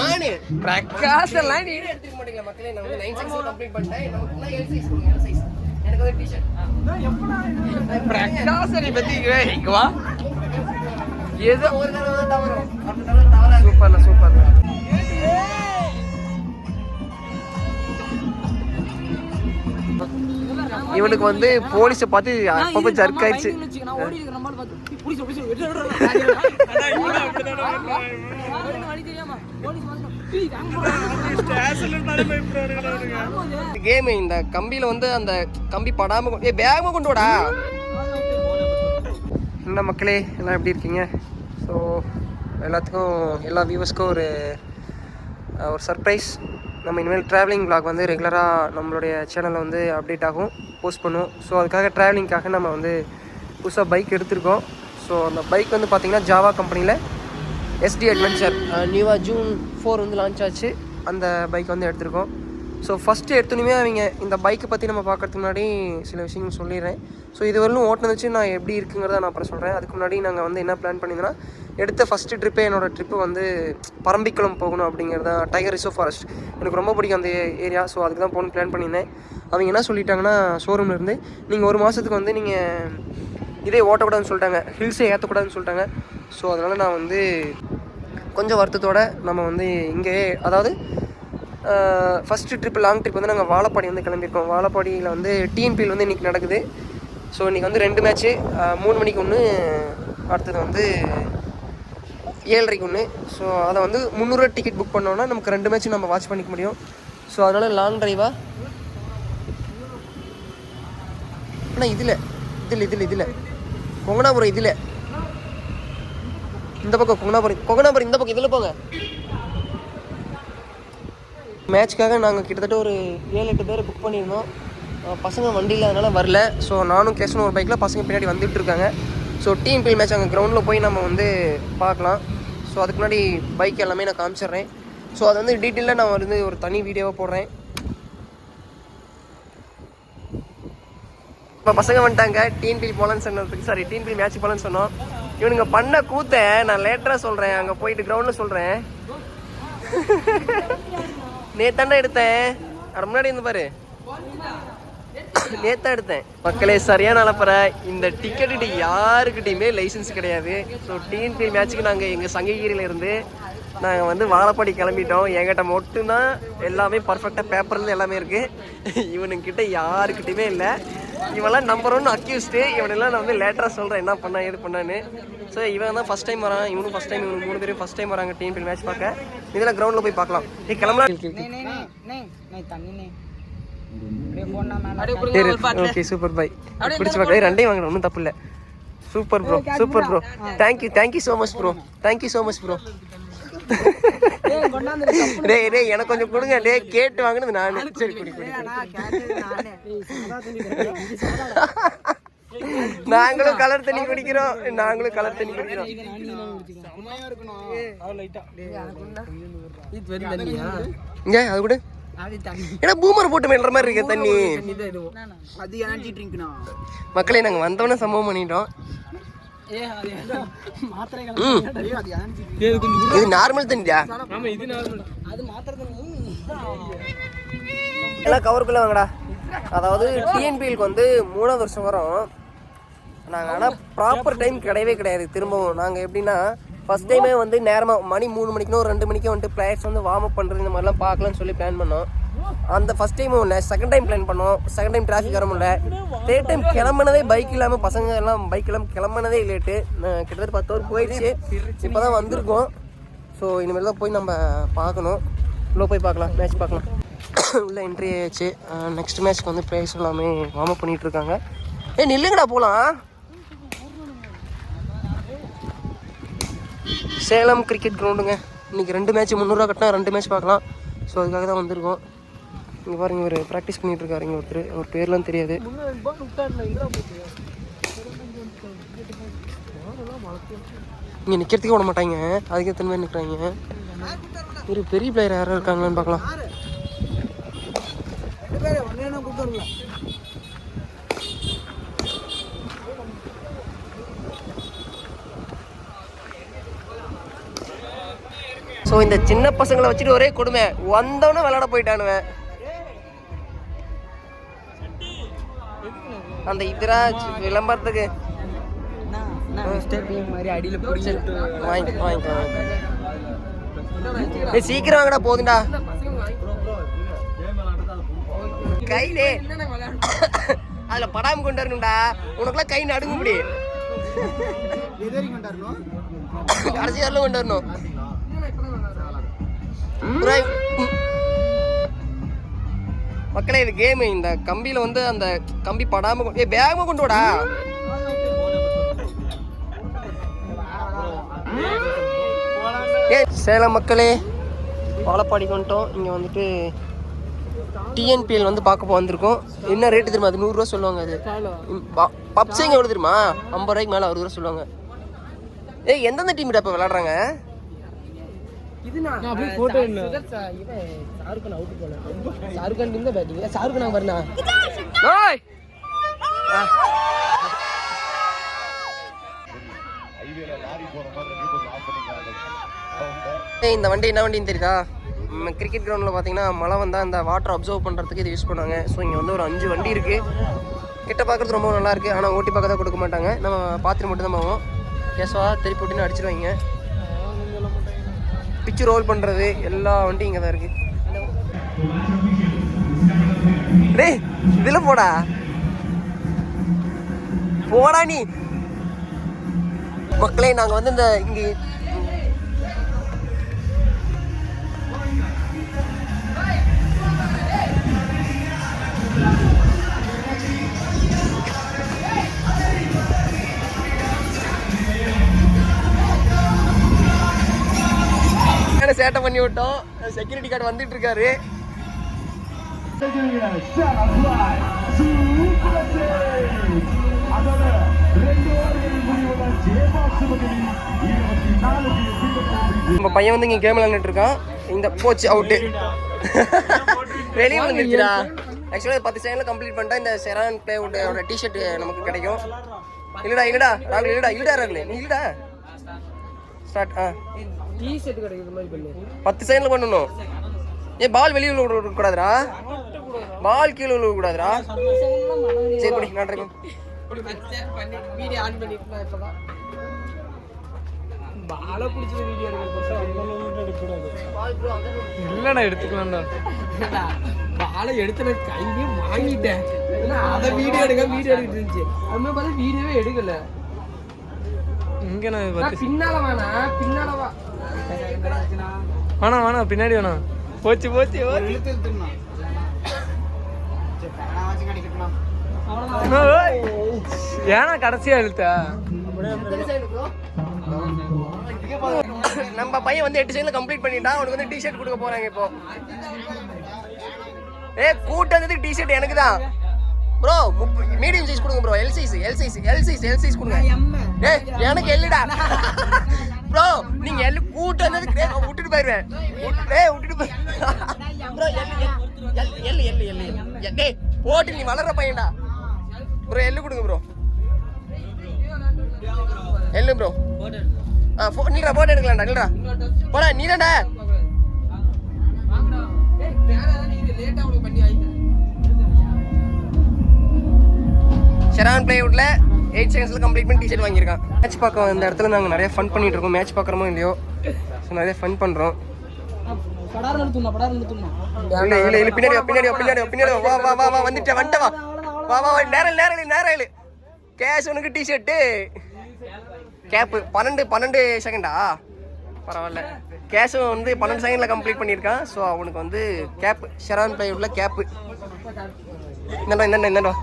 நானு. பிரகாஷ் எல்லாம் நீ எடுத்துக்க மாட்டீங்க மக்களே? நான் வந்து நைன் சைஸ் கம்ப்ளீட் பண்ணிட்டேன். நமக்கு எல் சைஸ் கொடுங்க எல் சைஸ் எனக்கு வந்து டிஷர்ட் பிரகாசனை பத்தி ஏய், இங்க வா. ஏதோ ஒரு தடவை தான் தவறும். அடுத்த தடவை தவறாது சூப்பர்ல சூப்பர்ல இவனுக்கு வந்து போலீஸை பார்த்து அப்பப்போ ஜர்க் ஆயிடுச்சு. கேம் இந்த கம்பியில வந்து அந்த கம்பி படாம ஏ பேகமா கொண்டு வாடா. என்ன மக்களே எல்லாம் எப்படி இருக்கீங்க? ஸோ எல்லாத்துக்கும் எல்லா வியூவர்ஸ்க்கும் ஒரு ஒரு சர்ப்ரைஸ் நம்ம இனிமேல் ட்ராவலிங் பிளாக் வந்து ரெகுலராக நம்மளுடைய சேனலில் வந்து அப்டேட் ஆகும் போஸ்ட் பண்ணுவோம். ஸோ அதுக்காக ட்ராவலிங்காக நம்ம வந்து புதுசாக பைக் எடுத்திருக்கோம். ஸோ அந்த பைக் வந்து பார்த்திங்கன்னா ஜாவா கம்பெனியில் எஸ்டி அட்வென்ச்சர் நியூவாக ஜூன் ஃபோர் வந்து லான்ச் ஆச்சு. அந்த பைக் வந்து எடுத்திருக்கோம். ஸோ ஃபஸ்ட்டு எடுத்துனுமே அவங்க இந்த பைக்கை பற்றி நம்ம பார்க்கறதுக்கு முன்னாடி சில விஷயங்கள் சொல்லிடுறேன். ஸோ இது வரலும் வச்சு நான் எப்படி இருக்குங்கிறத நான் அப்புறம் சொல்கிறேன் அதுக்கு முன்னாடி நாங்கள் வந்து என்ன பிளான் பண்ணியிருந்தோன்னா எடுத்த ஃபஸ்ட்டு ட்ரிப்பே என்னோடய ட்ரிப்பு வந்து பரம்பிக்குளம் போகணும் அப்படிங்கிறத டைகர் ரிசர்வ் ஃபாரஸ்ட் எனக்கு ரொம்ப பிடிக்கும் அந்த ஏரியா ஸோ அதுக்கு தான் போகணும் பிளான் பண்ணியிருந்தேன். அவங்க என்ன சொல்லிட்டாங்கன்னா ஷோரூம்லேருந்து நீங்கள் ஒரு மாதத்துக்கு வந்து நீங்கள் இதே ஓட்டக்கூடாதுன்னு சொல்லிட்டாங்க ஹில்ஸே ஏற்றக்கூடாதுன்னு சொல்லிட்டாங்க. ஸோ அதனால் நான் வந்து கொஞ்சம் வருத்தத்தோடு நம்ம வந்து இங்கேயே அதாவது ஃபஸ்ட்டு ட்ரிப் லாங் ட்ரிப் வந்து நாங்கள் வாழப்பாடி வந்து கிளம்பியிருக்கோம். வாழப்பாடியில் வந்து டிஎன்பிஎல் வந்து இன்றைக்கி நடக்குது. ஸோ இன்றைக்கி வந்து ரெண்டு மேட்ச்சு மூணு மணிக்கு ஒன்று அடுத்தது வந்து ஏழரைக்கு ஒன்று ஸோ அதை வந்து முந்நூறுரூவா டிக்கெட் புக் பண்ணோன்னா நமக்கு ரெண்டு மேட்ச் நம்ம வாட்ச் பண்ணிக்க முடியும். ஸோ அதனால் லாங் ட்ரைவாக ஆனால் இதில் இதில் இதில் இதில். கொங்கனாபுரம் இதில். இந்த பக்கம் கொங்கனாபுரம் கொங்கனாபுரம் இந்த பக்கம் இதில் போங்க. மேட்ச்க்காக நாங்கள் கிட்டத்தட்ட ஒரு ஏழு எட்டு பேர் புக் பண்ணியிருந்தோம். பசங்க வண்டியில் அதனால் வரல. ஸோ நானும் கேஷனும் ஒரு பைக்கில் பசங்க பின்னாடி வந்துட்டு இருக்காங்க. ஸோ டீம் பில் மேட்ச் அங்கே கிரவுண்டில் போய் நம்ம வந்து பார்க்கலாம். ஸோ அதுக்கு முன்னாடி பைக் எல்லாமே நான் காமிச்சிடுறேன். ஸோ அது வந்து டீட்டெயிலாக நான் வந்து ஒரு தனி வீடியோவாக போடுறேன். இப்போ பசங்க வந்துட்டாங்க. டிஎன்பில் போகலான்னு சொன்னதுக்கு சாரி டிஎன்பில் மேட்ச் போகலான்னு சொன்னோம். இவனுங்க பண்ண கூத்த நான் லேட்டராக சொல்கிறேன் அங்கே போயிட்டு கிரவுண்டில் சொல்கிறேன் நேத்தாண்டா எடுத்தேன். அட முன்னாடி இருந்து பாரு. நேத்தா எடுத்தேன். மக்களே சரியான அலப்பற. இந்த டிக்கெட்டு யாருக்கிட்டையுமே லைசன்ஸ் கிடையாது. ஸோ டிஎன்பி மேட்ச்சுக்கு நாங்கள் எங்கள் சங்ககிரியில இருந்து நாங்கள் வந்து வாழப்பாடி கிளம்பிட்டோம். என்கிட்ட மட்டும்தான் எல்லாமே பர்ஃபெக்டாக பேப்பர்லேருந்து எல்லாமே இருக்குது இவனுங்கிட்ட யாருக்கிட்டையுமே இல்லை. இவெல்லாம் நம்பர் ஒன் அக்யூஸ்டு இவனெல்லாம் நான் வந்து லேட்டராக சொல்கிறேன் என்ன பண்ணா ஏது பண்ணான்னு. ஸோ இவன் தான் ஃபஸ்ட் டைம் வரான். இவனும் ஃபஸ்ட் டைம் இவனு மூணு பேரும் ஃபஸ்ட் டைம் வராங்க டிஎன்பி மேட்ச் பார்க்க. இதெல்லாம் கிரவுண்டில் போய் பார்க்கலாம். நீ கிளம்பலாம் ஓகே சூப்பர் பை பிடிச்சி பார்க்க ரெண்டையும் வாங்கணும் ஒன்றும் தப்பு இல்லை. Super bro super bro thank you thank you so much bro thank you so much bro டேய் டேய் எனக்கு கொஞ்சம் கொடுங்க. டேய் கேட்டு வாங்கினது நானு. சரி குடி குடி நாங்களும் கலர் தண்ணி குடிக்கிறோம். நாங்களும் கலர் தண்ணி குடிக்கிறோம். இங்க அது கூட? ஏன்னா பூமர் போட்டு மேல்ற மாதிரி இருக்கு தண்ணி. மக்களே நாங்க வந்தவொடனே சம்பவம் பண்ணிட்டோம். இது நார்மல் தண்ணியா எல்லாம் கவருக்குள்ள வாங்கடா. அதாவது டிஎன்பிஎலுக்கு வந்து மூணாவது வருஷம் வரும். நாங்கள் ஆனால் ப்ராப்பர் டைம் கிடையவே கிடையாது. திரும்பவும் நாங்கள் எப்படின்னா ஃபர்ஸ்ட் டைமே வந்து நேரமாக மணி மூணு மணிக்குனோ ரெண்டு மணிக்கோ வந்துட்டு பிளேயர்ஸ் வந்து வார்ம் அப் பண்ணுறது இந்த மாதிரிலாம் பார்க்கலாம்னு சொல்லி பிளான் பண்ணோம். அந்த ஃபர்ஸ்ட் டைமும் இல்லை செகண்ட் டைம் பிளான் பண்ணோம். செகண்ட் டைம் டிராஃபிக் வர முடியல தேர்ட் டைம் கிளம்புனதே பைக் இல்லாமல் பசங்க எல்லாம் பைக் இல்லாமல் கிளம்புனதே லேட்டு கிட்டத்தட்ட பத்து ஹவர் போயிடுச்சு. இப்போ தான் வந்திருக்கோம். ஸோ இனிமேல் தான் போய் நம்ம பார்க்கணும். உள்ள போய் பார்க்கலாம் மேட்ச் பார்க்கலாம். உள்ள என்ட்ரி ஆயிடுச்சு. நெக்ஸ்ட் மேட்ச்க்கு வந்து பிளேயர்ஸ் எல்லாமே வார்ம் அப் பண்ணிட்டு இருக்காங்க. ஏ நில்லுங்கடா போகலாம் சேலம் கிரிக்கெட் கிரவுண்டுங்க இன்றைக்கி ரெண்டு மேட்ச் முந்நூறுரூவா கட்டினா ரெண்டு மேட்ச் பார்க்கலாம். ஸோ அதுக்காக தான் வந்திருக்கோம். இங்கே பாருங்க இவர் ப்ராக்டிஸ் பண்ணிட்டு இங்கே ஒருத்தர். அவர் பேர்லாம் தெரியாது. இங்கே நிற்கிறதுக்கே விட மாட்டாங்க. அதுக்கே எத்தனை நிற்கிறாங்க ஒரு பெரிய பிளேயர் யாரும் இருக்காங்களான்னு பார்க்கலாம். ஸோ இந்த சின்ன பசங்களை வச்சுட்டு ஒரே கொடுமை. வந்தவனே விளையாட போயிட்டானுவேன். அந்த இதுராஜ் விளம்பரத்துக்கு சீக்கிரம் வாங்கடா போதுண்டா கையிலே. அதுல படாம கொண்டு வரணும்டா. உனக்குலாம் கை நடுங்க இப்படி. கடைசி கொண்டு வரணும். மக்களே இது கேமு இந்த கம்பியில் வந்து அந்த கம்பி படாமல் கொண்டு- பேகமாக கொண்டு வாடா. ஏ சேலம் மக்களே வாழப்பாடி கொண்டோம் இங்கே வந்துட்டு டிஎன்பிஎல் வந்து பார்க்க போ வந்திருக்கோம். என்ன ரேட்டு தெரியுமா? அது நூறுரூவா சொல்லுவாங்க அது. பப்ஸிங்க எவ்வளோ தெரியுமா? ஐம்பது ரூபாய்க்கு மேலே அறுபது ரூபா சொல்லுவாங்க. ஏய் எந்தெந்த டீம் இப்போ விளாட்றாங்க கான் இந்த பேட்டிங் இந்த வண்டி என்ன வண்டின்னு தெரியுதா? கிரிக்கெட் கிரவுண்டில் பார்த்தீங்கன்னா மழை வந்தால் அந்த வாட்டர் அப்சர்வ் பண்ணுறதுக்கு இது யூஸ் பண்ணுவாங்க. ஸோ இங்கே வந்து ஒரு அஞ்சு வண்டி இருக்குது கிட்ட பார்க்குறது ரொம்ப நல்லா இருக்குது ஆனால் ஓட்டி பார்க்க தான் கொடுக்க மாட்டாங்க. நம்ம பார்த்துட்டு மட்டும் தான் போவோம் கேசவா திருப்பி விட்டுன்னு அடிச்சிருவாங்க. பிச்சு ரோல் பண்ணுறது எல்லா வண்டியும் இங்கே தான் இருக்குது டேய் இதில் போடா. போடா நீ. மக்களே நாங்கள் வந்து இந்த இங்கே சேட்டை பண்ணி விட்டோம். செக்யூரிட்டி கார்டு வந்துட்டு இருக்காரு. நம்ம பையன் வந்து இங்க கேம் விளையாண்டுட்டு இருக்கான். இந்த போச்சு அவுட்டு வெளியே வந்துருச்சுடா ஆக்சுவலாக பத்து செகண்ட்ல கம்ப்ளீட் பண்ணிட்டா இந்த செரான் பிளேவுட்டோட டிஷர்ட் நமக்கு கிடைக்கும். இல்லடா இல்லடா ராகுல் இல்லடா இல்லடா ராகுல் நீ இல்லடா. ஸ்டார்ட் ஆ. டீ ஷர்ட் கிடைக்கிற மாதிரி பண்ணு. பத்து செகண்ட்ல பண்ணணும். ஏ பால் வெளியே விழ கூடாதுடா. பால் கீழே விழ கூடாதுடா. சரி படி நான் இருக்கேன் வீடியோ ஆன் பண்ணிட்டு நான் இப்பதான் பால பிடிச்ச வீடியோ இல்லடா எடுத்துக்கலாம்டா. பாலை எடுத்து நான் கையிலே வாங்கிட்டேன். ஏன்னா அதை வீடியோ எடுக்க வீடியோ எடுக்கிட்டு இருந்துச்சு. அது மாதிரி பார்த்தா வீடியோவே எடுக்கல. இங்க நான் பத்து பின்னால வேணா பின்னால வா. வேணாம் வேணாம் பின்னாடி வேணாம் போச்சு போச்சு. ஏன்னா கடைசியா இழுத்த? நம்ம பையன் வந்து எட்டு செகண்ட்ல கம்ப்ளீட் பண்ணிட்டான். அவனுக்கு வந்து டிஷர்ட் கொடுக்க போறாங்க இப்போ. ஏ கூட்டத்துக்கு டிஷர்ட் எனக்கு தான் ப்ரோ மீடியம் சைஸ் கொடுங்க bro L size L size L size L size கொடுங்க. ஏ எனக்கு எல்லுடா ப்ரோ நீங்க எல் கூட்டு வந்ததுக்கு விட்டுட்டு போயிருவேன். விட்டு- டேய் விட்டுட்டு போய் bro L L L L டேய் போட்டு நீ வளர்ற பையன்டா. ப்ரோ எல்லு கொடுங்க ப்ரோ எல்லு ப்ரோ ஆ ஃபோ நீடா போட்டோ எடுக்கலாம்டா இல்லடா போடா நீதான்டா. வாங்கடா. ஷெரான் பிளேவுட்ல எயிட் செகண்ட்ஸில் கம்ப்ளீட் பண்ணி டிஷர்ட் வாங்கியிருக்கான். மேட்ச் பார்க்க இந்த இடத்துல நாங்கள் நிறைய ஃபன் பண்ணிட்டு இருக்கோம். மேட்ச் பார்க்குறோமோ இல்லையோ? ஸோ நிறைய ஃபன் பண்ணுறோம் படாரம் நிறுத்துமா படாரம் பின்னாடி பின்னாடி பின்னாடி பின்னாடி வா. வா வா வா வா வந்துட்டேன் வந்துட்ட வா. வா வா வா நேரம் நேரம் கேஷ் உனக்கு டிஷர்ட்டு கேப்பு பன்னெண்டு பன்னெண்டு செகண்டா பரவாயில்ல. கேஷும் வந்து பன்னெண்டு செகண்டில் கம்ப்ளீட் பண்ணியிருக்கான். ஸோ அவனுக்கு வந்து கேப்பு ஷெரான் பிளேவுட்ல கேப்பு என்னடா என்னடா என்னடா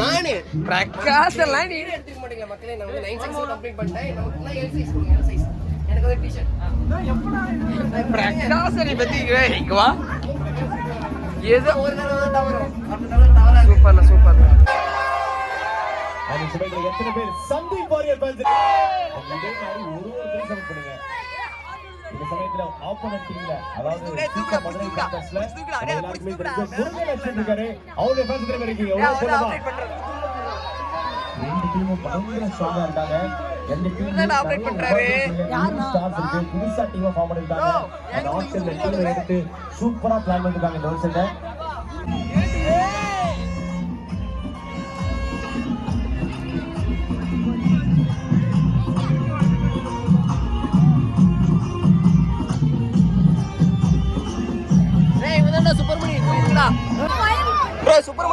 நானு. பிரகாஷ் எல்லாம் நீ எடுத்துக்க மாட்டீங்களா மக்களே? நான் வந்து நைன் சைஸ் கம்ப்ளீட் பண்ணிட்டேன். நமக்கு எல்லாம் எல் சைஸ் கொடுங்க எல் சைஸ் எனக்கு வந்து டிஷர்ட் பிரகாஷ் நீ பத்தி இங்க வா. ஏதோ ஒரு தடவை தான் தடவை தவறாது. சூப்பர்ல. சூப்பர்ல எத்தனை பேர் சந்தீப் வாரியர் ஒரு சமயத்துல ஆப்போனன்ட் டீம்ல அதாவது மதுரை கான்டெஸ்ட்ல எல்லாருக்குமே தெரிஞ்ச முருகலட்சுமி இருக்காரு. அவருடைய fans எத்தனை பேர் இருக்கீங்க எவ்வளவு சொல்லலாம் ரெண்டு டீமும் பயங்கர ஸ்ட்ராங்கா இருக்காங்க. ரெண்டு டீம் operate பண்றாரு. ஸ்டார்ஸ் இருக்கு. புதுசா டீமை ஃபார்ம் பண்ணிருக்காங்க அந்த ஆப்ஷன்ல டீம் எடுத்து சூப்பரா பிளான் பண்ணிருக்காங்க இந்த வருஷத்தை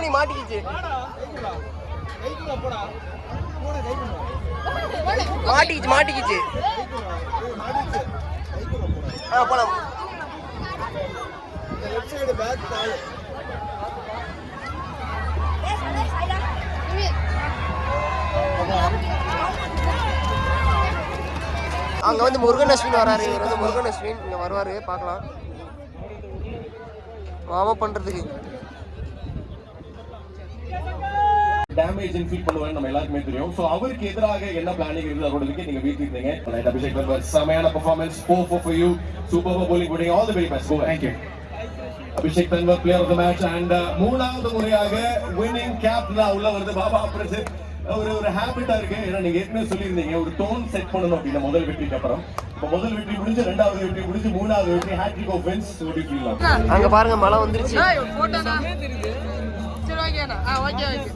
ப்ரோ மாட்டிக்கிச்சு. மாட்டிக்கிச்சு மாட்டிக்கிச்சு. ஆ போலாம். அங்க வந்து முருகன் அஸ்வின் வராரு. இவர் வந்து முருகன் அஸ்வின் இங்க வருவாரு. பார்க்கலாம். மாமா பண்றதுக்கு. டேமேஜ் ஃபீல் பண்ணுவாங்க நம்ம எல்லாருக்குமே தெரியும். சோ அவருக்கு எதிராக என்ன பிளானிங் இருக்குது அவரோடதுக்கு நீங்க வீட்டிருந்தீங்க ரைட் அபிஷேக் பர்பர் செமையான performance four four for you super putting all the very best. Go thank you. Abhishek Tanwar player of the match and மூணாவது முறையாக வின்னிங் கேப் தான் உள்ள வருது பாபா பிரசித் ஒரு ஒரு ஹேபிட்டா இருக்கு. ஏன்னா நீங்க ஏற்கனவே சொல்லியிருந்தீங்க. ஒரு டோன் செட் பண்ணணும் அப்படின்னா முதல் வெற்றிக்கு அப்புறம். இப்போ முதல் வெற்றி முடிஞ்சு ரெண்டாவது வெற்றி முடிஞ்சு மூணாவது வெற்றி. Hattrick of wins? அங்க பாருங்க மழை வந்துருச்சு. சரி ஓகேண்ணா ஆ ஓகே ஓகே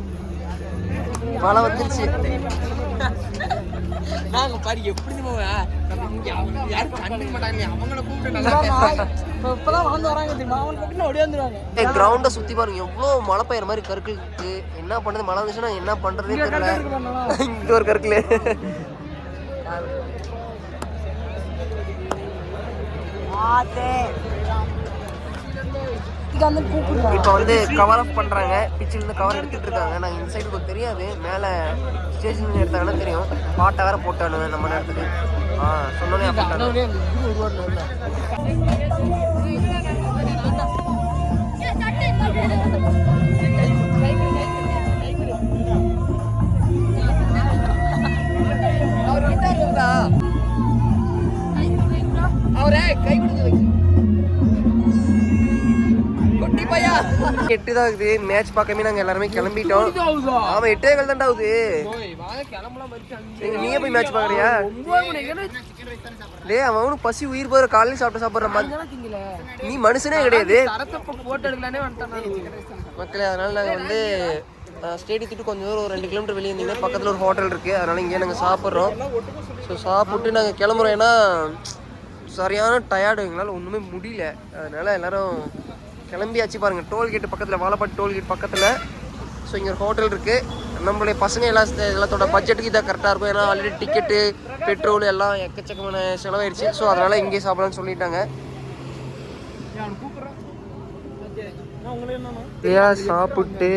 மழை வந்துருச்சு. நாங்க பாரு எப்படி கிரவுண்ட சுத்தி பாருங்க எவ்வளவு மழை பெய்யற மாதிரி கற்கள் இருக்கு. என்ன பண்ணுது மழை வந்துச்சுன்னா என்ன பண்றதே தெரியல. இங்க ஒரு கற்கள் இப்போ வந்து கவர் ஆஃப் பண்றாங்க. பிச்சில் இருந்து கவர் எடுத்துட்டு இருக்காங்க. நாங்க இந்த சைடு கொஞ்சம் தெரியாது. மேல ஸ்டேஷன் எடுத்தாங்கன்னா தெரியும். பாட்டை வேற போட்டானு நம்ம நேரத்துக்கு. ஆ சொன்னோன்னே அவர் கை கொடுத்து வைக்க எட்டு தான் இருக்குது மேட்ச் பார்க்கவே நாங்க எல்லாருமே கிளம்பிட்டோம். ஆமா எட்டே கால் தான்டா ஆகுது. எங்க நீயே போய் மேட்ச் பாக்குறியா டேய் அவனும் பசி உயிர் போற காலையில சாப்பிட்டு சாப்பிடுற மாதிரி. நீ மனுஷனே கிடையாது. மக்களே அதனால நாங்கள் வந்து ஸ்டேடியத்துட்டு கொஞ்சம் தூரம் ஒரு ரெண்டு கிலோமீட்டர் வெளியே இருந்தீங்கன்னா பக்கத்தில் ஒரு ஹோட்டல் இருக்குது அதனால இங்கே நாங்கள் சாப்பிட்றோம். ஸோ சாப்பிட்டு நாங்கள் கிளம்புறோம். ஏன்னா சரியான டயர்டு எங்களால் ஒன்றுமே முடியல. அதனால எல்லாரும் கிளம்பியாச்சு பாருங்கள் டோல்கேட் பக்கத்தில் வாழப்பாட்டு டோல்கேட் பக்கத்தில். ஸோ இங்கே ஒரு ஹோட்டல் இருக்குது நம்மளுடைய பசங்க எல்லாம் எல்லாத்தோட பட்ஜெட்டுக்கு இதாக கரெக்டாக இருக்கும். ஏன்னா ஆல்ரெடி டிக்கெட்டு பெட்ரோல் எல்லாம் எக்கச்சக்கமான செலவாயிடுச்சு ஸோ அதனால் இங்கேயே சாப்பிடலாம்னு சொல்லிட்டாங்க. ஏன் சாப்பிட்டு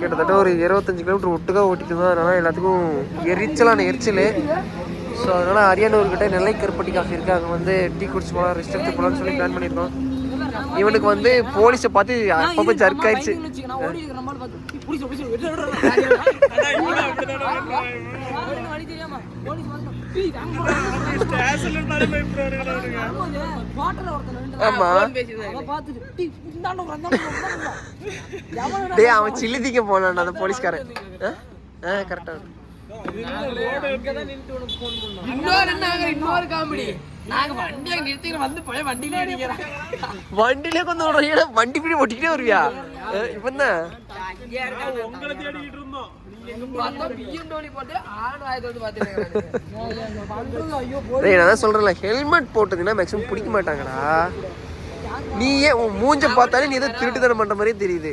கிட்டத்தட்ட ஒரு இருபத்தஞ்சு கிலோமீட்டர் ஒட்டுக்கா ஓட்டிட்டு தான் அதனால் எல்லாத்துக்கும் எரிச்சலான எரிச்சல். ஸோ அதனால் அரியானூர்கிட்ட நெல்லை கருப்பட்டி காஃபி இருக்குது அங்கே வந்து டீ குடிச்சு போகலாம் ரெஸ்ட் எடுத்து போகலான்னு சொல்லி பிளான் பண்ணியிருக்கோம். இவனுக்கு வந்து போலீஸை பார்த்து அப்பப்போ ஜர்க் ஆயிடுச்சு அவன் பார்த்துட்டு டீ இந்தாண்ட உட்கார்ந்து, இந்தாண்ட உட்கார்ந்து. எவனடா டேய் அவன் சில்லி தீக்க போனான் அந்த போலீஸ்காரன். என்னங்க இன்னொரு காமெடி நாங்க வண்டியை நிறுத்தி வந்து போய் வண்டியில அடிக்கிறோம் வண்டியிலே ஏன்னா வண்டி பிடி ஓட்டிக்கிட்டே வருவியா? இப்போ ஐயோ டேய் நான் தான் சொல்றேன்ல ஹெல்மெட் போட்டதுன்னா மேக்ஸிமம் பிடிக்க மாட்டாங்கடா. நீ ஏன் உன் மூஞ்ச பார்த்தாலே நீ ஏதோ திருட்டுத்தனம் பண்ற மாதிரியே தெரியுது.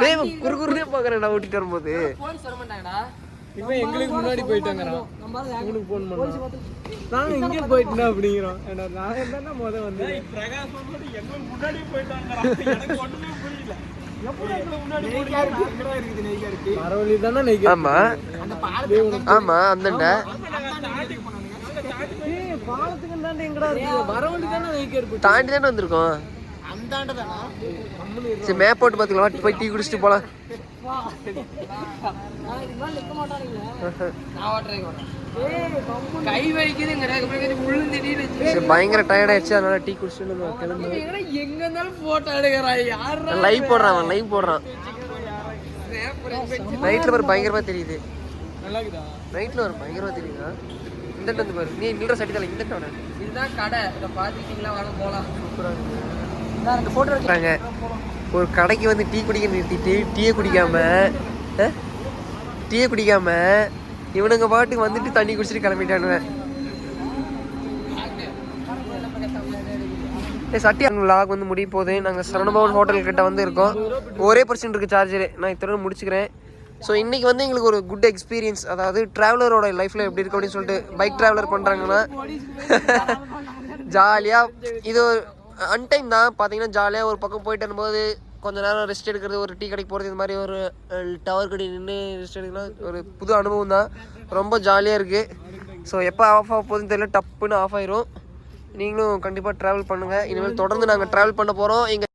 டேய் இவன் குறு குறுனே பாக்குறேன்டா ஓட்டிட்டு வரும்போது. இவன் எங்களுக்கு முன்னாடி போயிட்டாங்கடா. நம்ம உங்களுக்கு ஃபோன் பண்ணோம் நாங்க இங்கே போயிட்டோம் அப்படிங்கிறோம். ஏன்னா நான் என்னன்னா முத வந்து மரவழி தானே நெய்க்க ஆமா. ஆமா அந்தண்டா. பாலத்துக்கு தாண்டி எங்கடா இருக்கு? மரவழி தானே வந்திருக்கோம். சரி மேப் போட்டு பார்த்துக்கலாம். போய் டீ குடிச்சிட்டு போலாம். பயங்கர டயர்ட் ஆயிடுச்சு. அதனால டீ குடிச்சிட்டு கிளம்பு. எங்க இருந்தாலும் போட்டோ எடுக்கிறான் யாரு லைவ் போடுறான் அவன் லைவ் போடுறான். நைட்டில் ஒரு பயங்கரமாக தெரியுது. நைட்டில் ஒரு பயங்கரமாக தெரியுதா? இந்த வந்து பாரு. நீ நில்ற சட்டி தலை இந்த இதுதான் கடை. இதை பார்த்துக்கிட்டீங்களா? வாங்க போகலாம் சொல்கிறாங்க ஒரு கடைக்கு வந்து டீ குடிக்க நிறுத்திட்டு டீயை குடிக்காம டீயை குடிக்காம இவனுங்க பாட்டுக்கு வந்துட்டு தண்ணி குடிச்சிட்டு கிளம்பிட்டானுவேன் ஏ சட்டி அங்கே லாக் வந்து முடிய போகுது. நாங்கள் சரணபவன் ஹோட்டல் கிட்ட வந்து இருக்கோம். ஒரே பர்சன்ட் இருக்குது சார்ஜரு நான் இத்தனை முடிச்சுக்கிறேன். ஸோ இன்றைக்கி வந்து எங்களுக்கு ஒரு குட் எக்ஸ்பீரியன்ஸ் அதாவது ட்ராவலரோட லைஃப்பில் எப்படி இருக்கு அப்படின்னு சொல்லிட்டு பைக் ட்ராவலர் பண்ணுறாங்கன்னா ஜாலியாக இது அன்டைம் தான். பார்த்தீங்கன்னா ஜாலியாக ஒரு பக்கம் போயிட்டு வரும்போது கொஞ்ச நேரம் ரெஸ்ட் எடுக்கிறது ஒரு டீ கடைக்கு போகிறது இந்த மாதிரி ஒரு டவர் கடி நின்று ரெஸ்ட் எடுக்கலாம் ஒரு புது அனுபவம் தான். ரொம்ப ஜாலியாக இருக்குது ஸோ எப்போ ஆஃப் ஆக போகுதுன்னு தெரியல டப்புன்னு ஆஃப் ஆயிரும். நீங்களும் கண்டிப்பாக ட்ராவல் பண்ணுங்கள் இனிமேல் தொடர்ந்து நாங்கள் ட்ராவல் பண்ண போகிறோம் எங்கள்